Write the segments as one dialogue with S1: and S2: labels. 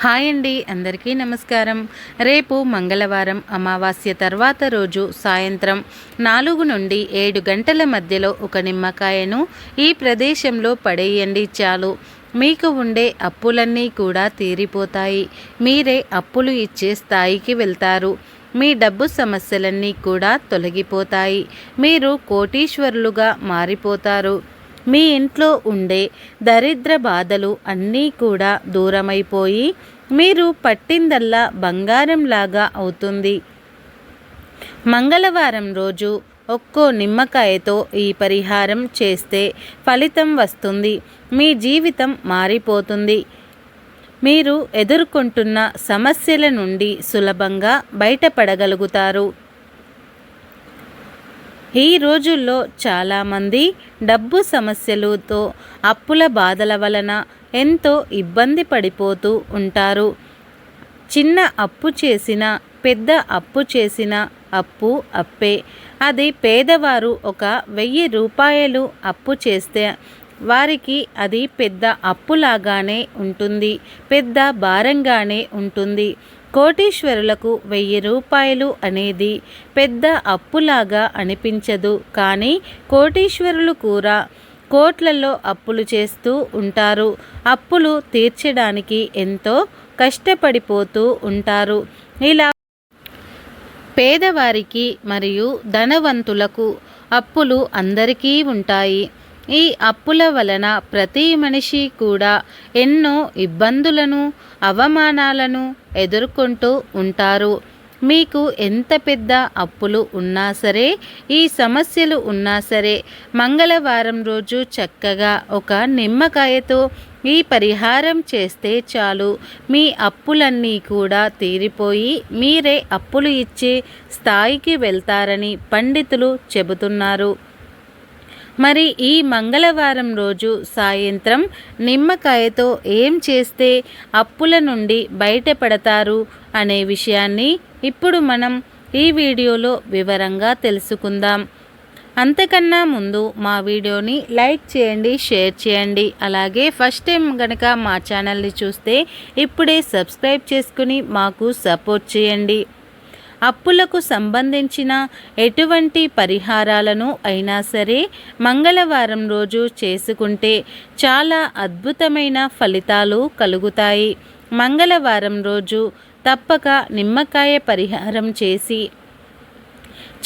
S1: Hi అండి అందరికీ నమస్కారం. రేపు మంగళవారం అమావాస్య తర్వాత రోజు సాయంత్రం నాలుగు నుండి ఏడు గంటల మధ్యలో ఒక నిమ్మకాయను ఈ ప్రదేశంలో పడేయండి చాలు. మీకు ఉండే అప్పులన్నీ కూడా తీరిపోతాయి. మీరే అప్పులు ఇచ్చే స్థాయికి వెళ్తారు. మీ డబ్బు సమస్యలన్నీ కూడా తొలగిపోతాయి. మీరు కోటీశ్వరులుగా మారిపోతారు. మీ ఇంట్లో ఉండే దరిద్ర బాధలు అన్నీ కూడా దూరమైపోయి మీరు పట్టిందల్లా బంగారంలాగా అవుతుంది. మంగళవారం రోజు ఒక్కో నిమ్మకాయతో ఈ పరిహారం చేస్తే ఫలితం వస్తుంది. మీ జీవితం మారిపోతుంది. మీరు ఎదుర్కొంటున్న సమస్యల నుండి సులభంగా బయటపడగలుగుతారు. ఈ రోజుల్లో చాలామంది డబ్బు సమస్యలతో అప్పుల బాధల వలన ఎంతో ఇబ్బంది పడిపోతూ ఉంటారు. చిన్న అప్పు చేసిన పెద్ద అప్పు చేసిన అప్పు అప్పే. అది పేదవారు ఒక వెయ్యి రూపాయలు అప్పు చేస్తే వారికి అది పెద్ద అప్పులాగానే ఉంటుంది పెద్ద భారంగానే ఉంటుంది. కోటీశ్వరులకు వెయ్యి రూపాయలు అనేది పెద్ద అప్పులాగా అనిపించదు. కానీ కోటీశ్వరులు కూడా కోట్లలో అప్పులు చేస్తూ ఉంటారు. అప్పులు తీర్చడానికి ఎంతో కష్టపడిపోతూ ఉంటారు. ఇలా పేదవారికి మరియు ధనవంతులకు అప్పులు అందరికీ ఉంటాయి. ఈ అప్పుల వలన ప్రతి మనిషి కూడా ఎన్నో ఇబ్బందులను అవమానాలను ఎదుర్కొంటూ ఉంటారు. మీకు ఎంత పెద్ద అప్పులు ఉన్నా సరే ఈ సమస్యలు ఉన్నా సరే మంగళవారం రోజు చక్కగా ఒక నిమ్మకాయతో ఈ పరిహారం చేస్తే చాలు. మీ అప్పులన్నీ కూడా తీరిపోయి మీరే అప్పులు ఇచ్చే స్థాయికి వెళ్తారని పండితులు చెబుతున్నారు. మరి ఈ మంగళవారం రోజు సాయంత్రం నిమ్మకాయతో ఏం చేస్తే అప్పుల నుండి బయటపడతారు అనే విషయాన్ని ఇప్పుడు మనం ఈ వీడియోలో వివరంగా తెలుసుకుందాం. అంతకన్నా ముందు మా వీడియోని లైక్ చేయండి షేర్ చేయండి. అలాగే ఫస్ట్ టైం కనుక మా ఛానల్ని చూస్తే ఇప్పుడే సబ్స్క్రైబ్ చేసుకుని మాకు సపోర్ట్ చేయండి. అప్పులకు సంబంధించిన ఎటువంటి పరిహారాలను అయినా సరే మంగళవారం రోజు చేసుకుంటే చాలా అద్భుతమైన ఫలితాలు కలుగుతాయి. మంగళవారం రోజు తప్పక నిమ్మకాయ పరిహారం చేసి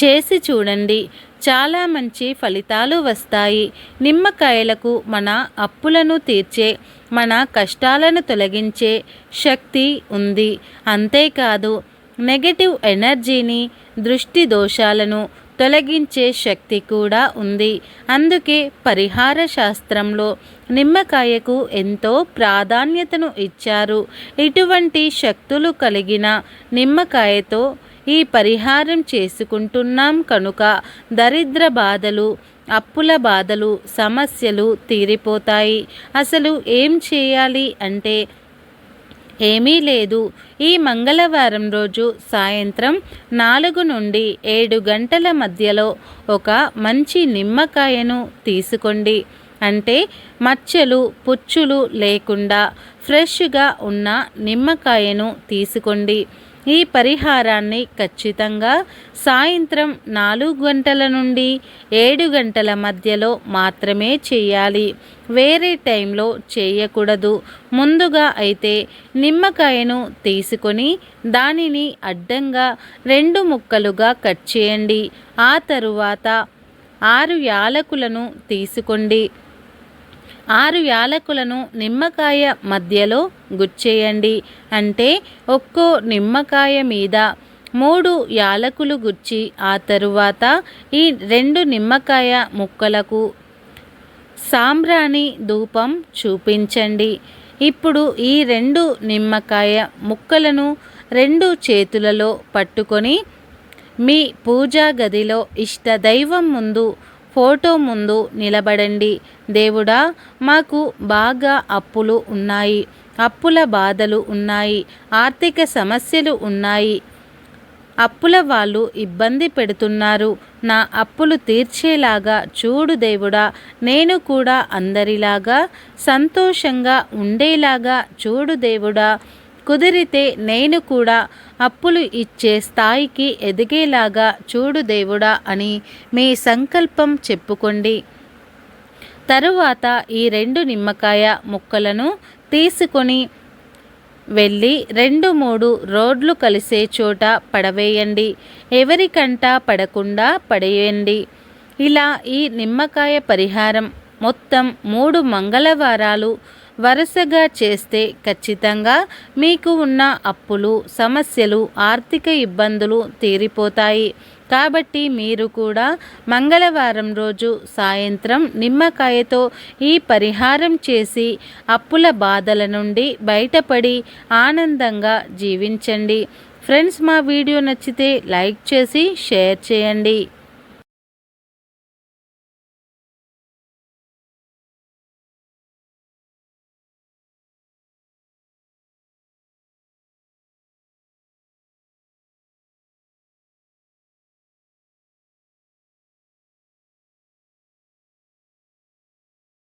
S1: చేసి చూడండి. చాలా మంచి ఫలితాలు వస్తాయి. నిమ్మకాయలకు మన అప్పులను తీర్చే మన కష్టాలను తొలగించే శక్తి ఉంది. అంతేకాదు నెగటివ్ ఎనర్జీని దృష్టి దోషాలను తొలగించే శక్తి కూడా ఉంది. అందుకే పరిహార శాస్త్రంలో నిమ్మకాయకు ఎంతో ప్రాధాన్యతను ఇచ్చారు. ఇటువంటి శక్తులు కలిగిన నిమ్మకాయతో ఈ పరిహారం చేసుకుంటున్నాం కనుక దరిద్ర బాధలు అప్పుల బాధలు సమస్యలు తీరిపోతాయి. అసలు ఏం చేయాలి అంటే ఏమీ లేదు. ఈ మంగళవారం రోజు సాయంత్రం నాలుగు నుండి ఏడు గంటల మధ్యలో ఒక మంచి నిమ్మకాయను తీసుకోండి. అంటే మచ్చలు పుచ్చులు లేకుండా ఫ్రెష్గా ఉన్న నిమ్మకాయను తీసుకోండి. ఈ పరిహారాన్ని ఖచ్చితంగా సాయంత్రం నాలుగు గంటల నుండి ఏడు గంటల మధ్యలో మాత్రమే చేయాలి. వేరే టైంలో చేయకూడదు. ముందుగా అయితే నిమ్మకాయను తీసుకొని దానిని అడ్డంగా రెండు ముక్కలుగా కట్ చేయండి. ఆ తరువాత ఆరు యాలకులను తీసుకోండి. ఆరు యాలకులను నిమ్మకాయ మధ్యలో గుచ్చేయండి. అంటే ఒక్కో నిమ్మకాయ మీద మూడు యాలకులు గుచ్చి ఆ తరువాత ఈ రెండు నిమ్మకాయ ముక్కలకు సాంబ్రాణి ధూపం చూపించండి. ఇప్పుడు ఈ రెండు నిమ్మకాయ ముక్కలను రెండు చేతులలో పట్టుకొని మీ పూజా గదిలో ఇష్టదైవం ముందు ఫోటో ముందు నిలబడండి. దేవుడా మాకు బాగా అప్పులు ఉన్నాయి. అప్పుల బాధలు ఉన్నాయి. ఆర్థిక సమస్యలు ఉన్నాయి. అప్పుల వాళ్ళు ఇబ్బంది పెడుతున్నారు. నా అప్పులు తీర్చేలాగా చూడు దేవుడా నేను కూడా అందరిలాగా సంతోషంగా ఉండేలాగా చూడు దేవుడా. కుదిరితే నేను కూడా అప్పులు ఇచ్చే స్థాయికి ఎదిగేలాగా చూడు దేవుడా అని మీ సంకల్పం చెప్పుకోండి. తరువాత ఈ రెండు నిమ్మకాయ ముక్కలను తీసుకొని వెళ్ళి రెండు మూడు రోడ్లు కలిసే చోట పడవేయండి. ఎవరికంట పడకుండా పడేయండి. ఇలా ఈ నిమ్మకాయ పరిహారం మొత్తం మూడు మంగళవారాలు వరుసగా చేస్తే ఖచ్చితంగా మీకు ఉన్న అప్పులు సమస్యలు ఆర్థిక ఇబ్బందులు తీరిపోతాయి. కాబట్టి మీరు కూడా మంగళవారం రోజు సాయంత్రం నిమ్మకాయతో ఈ పరిహారం చేసి అప్పుల బాధల నుండి బయటపడి ఆనందంగా జీవించండి. ఫ్రెండ్స్ మా వీడియో నచ్చితే లైక్ చేసి షేర్ చేయండి.